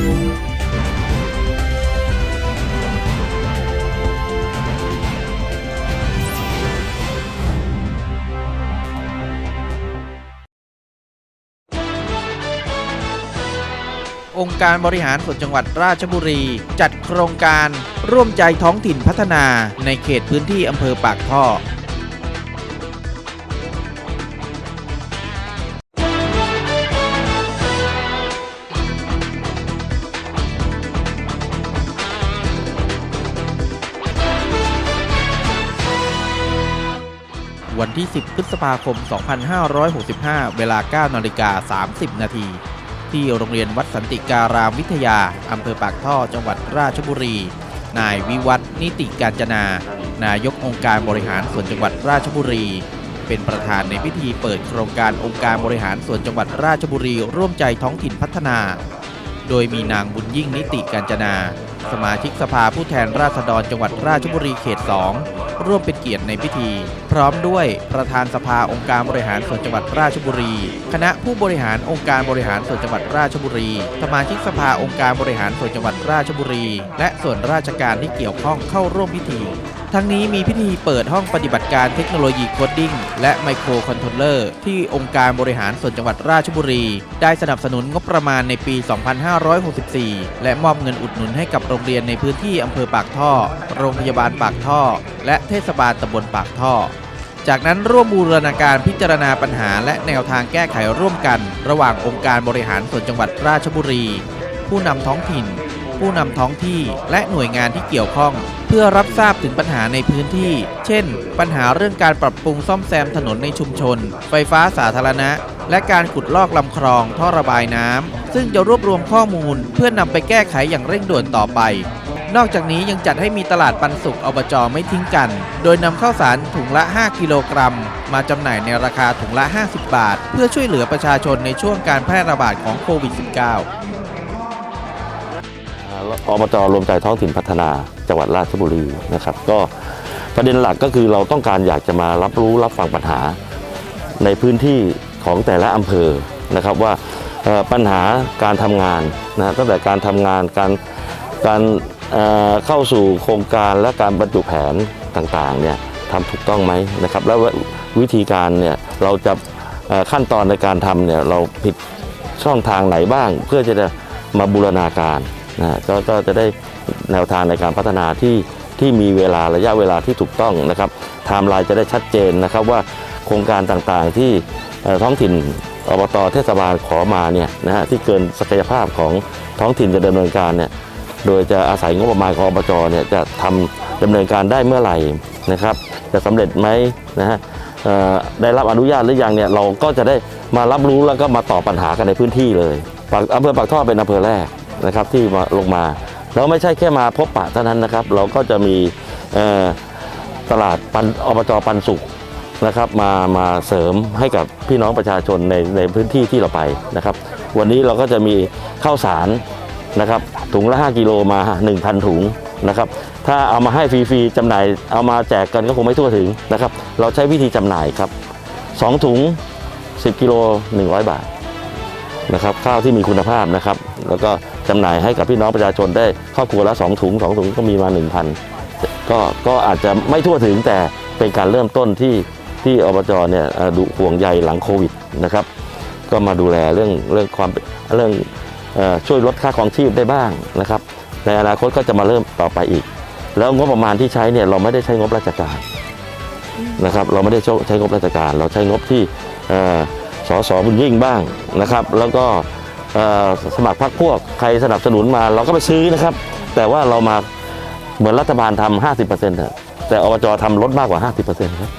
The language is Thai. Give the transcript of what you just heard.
องค์การบริหารส่วนจังหวัดราชบุรี จัดโครงการร่วมใจท้องถิ่นพัฒนาในเขตพื้นที่อำเภอปากท่อ วันที่ 10 พฤษภาคม 2565 เวลา 9นาฬิกา 30 นาที ที่โรงเรียนวัดสันติการามวิทยา อำเภอปากท่อ จังหวัดราชบุรี นายวิวัฒนิติการจนา นายกองค์การบริหารส่วนจังหวัดราชบุรี เป็นประธานในพิธีเปิดโครงการองค์การบริหารส่วนจังหวัดราชบุรี ร่วมใจท้องถิ่นพัฒนา โดยมีนางบุญยิ่งนิติการจนา สมาชิกสภาผู้แทนราษฎรจังหวัดราชบุรีเขต 2 ร่วมเป็นเกียรติในพิธี พร้อมด้วยประธานสภาองค์การบริหารส่วนจังหวัดราชบุรี คณะผู้บริหารองค์การบริหารส่วนจังหวัดราชบุรี สมาชิกสภาองค์การบริหารส่วนจังหวัดราชบุรี และส่วนราชการที่เกี่ยวข้องเข้าร่วมพิธี ทั้งนี้มีพิธีเปิดห้องปฏิบัติการเทคโนโลยีโคดดิ้งและไมโครคอนโทรลเลอร์ที่องค์การบริหารส่วนจังหวัดราชบุรี ได้สนับสนุนงบประมาณในปี 2564 และมอบเงินอุดหนุนให้กับโรงเรียนในพื้นที่อำเภอปากท่อ โรงพยาบาลปากท่อ และเทศบาลตำบลปากท่อจากนั้นร่วมบูรณาการพิจารณาปัญหาและแนวทางแก้ไขร่วมกัน ระหว่างองค์การบริหารส่วนจังหวัดราชบุรี ผู้นำท้องถิ่น ผู้นำท้องที่และหน่วยงานที่เกี่ยวข้อง เพื่อรับทราบถึงปัญหาในพื้นที่ เช่น ปัญหาเรื่องการปรับปรุงซ่อมแซมถนนในชุมชน ไฟฟ้าสาธารณะ และการขุดลอกลำคลองท่อระบายน้ำ ซึ่งจะรวบรวมข้อมูล เพื่อนำไปแก้ไขอย่างเร่งด่วนต่อไป นอกจากนี้ยังจัดให้มีตลาดปันสุกอบจอไม่ทิ้งกัน โดยนำข้าวสารถุงละ 5 กิโลกรัม มาจำหน่ายในราคาถุงละ 50 บาท เพื่อช่วยเหลือประชาชนในช่วงการแพร่ระบาดของโควิด -19 อบจรวมใจท้องถิ่นพัฒนาจังหวัดราชบุรีนะครับ ก็ประเด็นหลักก็คือเราต้องการอยากจะมารับรู้รับฟังปัญหา ในพื้นที่ของแต่ละอำเภอนะครับว่าปัญหาการทำงานนะตั้งแต่การทำงานการการเเข้าสู่โครงการและการบรรจุแผนต่างๆเนี่ยทำถูกต้องไหมนะครับ แล้ววิธีการเนี่ยเราจะขั้นตอนในการทำเนี่ยเราผิดช่องทางไหนบ้าง เพื่อจะได้มาบูรณาการ นะก็ก็จะได้แนวทางในการพัฒนาที่ที่มีเวลาระยะเวลาที่ถูกต้องนะครับไทม์ไลน์จะได้ชัดเจนนะครับว่าโครงการต่างๆที่ท้องถิ่นอบตเทศบาลขอมาเนี่ยนะฮะที่เกินศักยภาพของท้องถิ่นจะดำเนินการเนี่ยโดยจะอาศัยงบประมาณของอบจเนี่ยจะทำดำเนินการได้เมื่อไหร่นะครับ จะสำเร็จไหมนะฮะได้รับอนุญาตหรือยังเนี่ยเราก็จะได้มารับรู้แล้วก็มาตอบปัญหากันในพื้นที่เลยปากอำเภอปากท่อเป็นอำเภอแรก นะครับที่มาลงมาแล้วไม่ใช่แค่มาพบปะเท่านั้นนะครับ เราก็จะมีตลาดปันอบจปันสุขนะครับมามาเสริมให้กับพี่น้องประชาชนในในพื้นที่ที่เราไปนะครับ วันนี้เราก็จะมีข้าวสารนะครับถุงละ 5 กิโลมา 1,000 ถุงนะครับถ้าเอามาให้ฟรีๆจำหน่ายเอามาแจกกันก็คงไม่ทั่วถึงนะครับ เราใช้วิธีจำหน่ายครับ 2 ถุง 10 กิโล 100 บาทนะครับข้าวที่มีคุณภาพนะครับ แล้วก็ จำหน่ายให้กับพี่น้องประชาชนได้ครอบครัวละ2ถุง2ถุงก็มีมา 1,000ก็ก็อาจจะไม่ทั่วถึงแต่เป็นการเริ่มต้นที่ที่อบจเนี่ยดูห่วงใยหลังโควิดนะครับ ก็มาดูแลเรื่องเรื่องความเรื่องอช่วยลดค่าครองชีพได้บ้างนะครับ ในอนาคตก็จะมาเริ่มต่อไปอีก แล้วงบประมาณที่ใช้เนี่ยเราไม่ได้ใช้งบราชการนะครับ เราไม่ได้ใช้งบราชการ เราใช้งบที่อ่อสสบุญยิ่งบ้างนะครับ แล้วก็ สมัครพรรคพวกใครสนับสนุนมาเราก็ไปซื้อนะครับ แต่ว่าเรามาเหมือนรัฐบาลทำ50%เถอะแต่อบจทำลดมากกว่า 50%ครับ